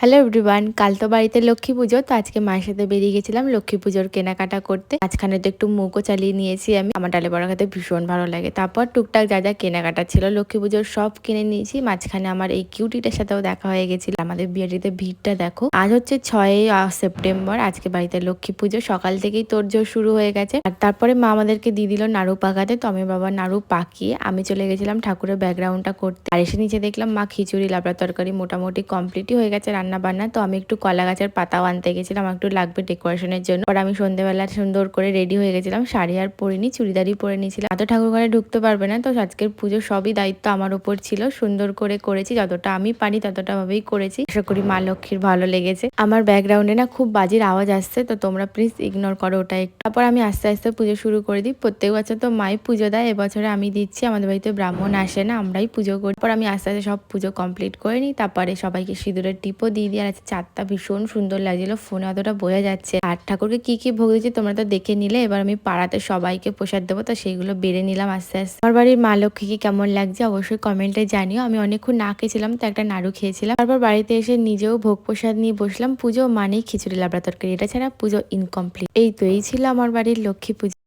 Hello everyone কাল তো বাড়িতে লক্ষ্মী পুজো, তো আজকে মায়ের সাথে বেরিয়ে গেছিলাম লক্ষ্মী পুজোর কেনাকাটা করতে। মাঝখানে তো একটু মুখও চালিয়ে নিয়েছি আমি। আমার ডালে বড়া খেতে ভীষণ ভালো লাগে। তারপর টুকটাক যা যা কেনাকাটা ছিল, লক্ষ্মী পুজোর সব কিনে নিয়েছি। মাঝখানে আমার এই কিউটিটার সাথেও দেখা হয়ে গেছিল। আমাদের বিয়েটিতে ভিড়টা দেখো, আজ হচ্ছে ছয়ই সেপ্টেম্বর। আজকে বাড়িতে লক্ষ্মী পুজো, সকাল থেকেই তোড়জোড় শুরু হয়ে গেছে। আর তারপরে মা আমাদেরকে দিয়ে দিল নাড়ু পাকাতে, তো আমি বাবা নাড়ু পাকিয়ে আমি চলে গেছিলাম ঠাকুরের ব্যাকগ্রাউন্ডটা করতে। আর এসে নিচে দেখলাম মা খিচুড়ি লাবড়া তরকারি মোটামুটি কমপ্লিটই হয়ে গেছে বান্না, তো আমি একটু কলা গাছের পাতাও আনতে গেছিলাম একটু লাগবে ডেকোরেশনের জন্য। আর আমি সন্ধ্যেবেলা সুন্দর করে রেডি হয়ে গেছিলাম, শাড়ি আর পরিনি চুড়িদারই পরে নিয়েছিলাম। এত ঠাকুর ঘরে ঢুকতে পারবে না, তো আজকের পুজো সবই দায়িত্ব আমার উপর ছিল। সুন্দর করে করেছি, যতটা আমি পারি ততটা ভাবেই করেছি। আশা করি মা লক্ষ্মীর ভালো লেগেছে। আমার ব্যাকগ্রাউন্ডে না খুব বাজির আওয়াজ আসছে, তো তোমরা প্লিজ ইগনোর করো ওটা একটু। তারপর আমি আস্তে আস্তে পুজো শুরু করে দিই। প্রত্যেক বছর তো মাই পুজো দেয়, এবছরে আমি দিচ্ছি, আমাদের বাড়িতে ব্রাহ্মণ আসে না, আমরাই পুজো করি। পর আমি আস্তে আস্তে সব পুজো কমপ্লিট করে নিই, তারপরে সবাইকে সিঁদুরের টিপও দিয়ে দিই আর আজকে চারটা ভীষণ সুন্দর লাগছিল, ফোনে অতটা বোঝা যাচ্ছে আর ঠাকুরকে কি কি ভোগ দিচ্ছি তোমরা তো দেখে নিলে, এবার আমি পাড়াতে সবাইকে প্রসাদ দেবো, তো সেইগুলো বেড়ে নিলাম আস্তে আস্তে। আমার বাড়ির মা লক্ষ্মীকে কেমন লাগছে অবশ্যই কমেন্টে জানিও। আমি অনেকক্ষণ না খেয়েছিলাম, তো একটা নাড়ু খেয়েছিলাম। তারপর বাড়িতে এসে নিজেও ভোগ প্রসাদ নিয়ে বসলাম, পুজো মানেই খিচুড়ি, লাবড়া তরকারি। এটা ছাড়া পুজো ইনকমপ্লিট এই তো, এই ছিল আমার বাড়ির লক্ষ্মী পুজো।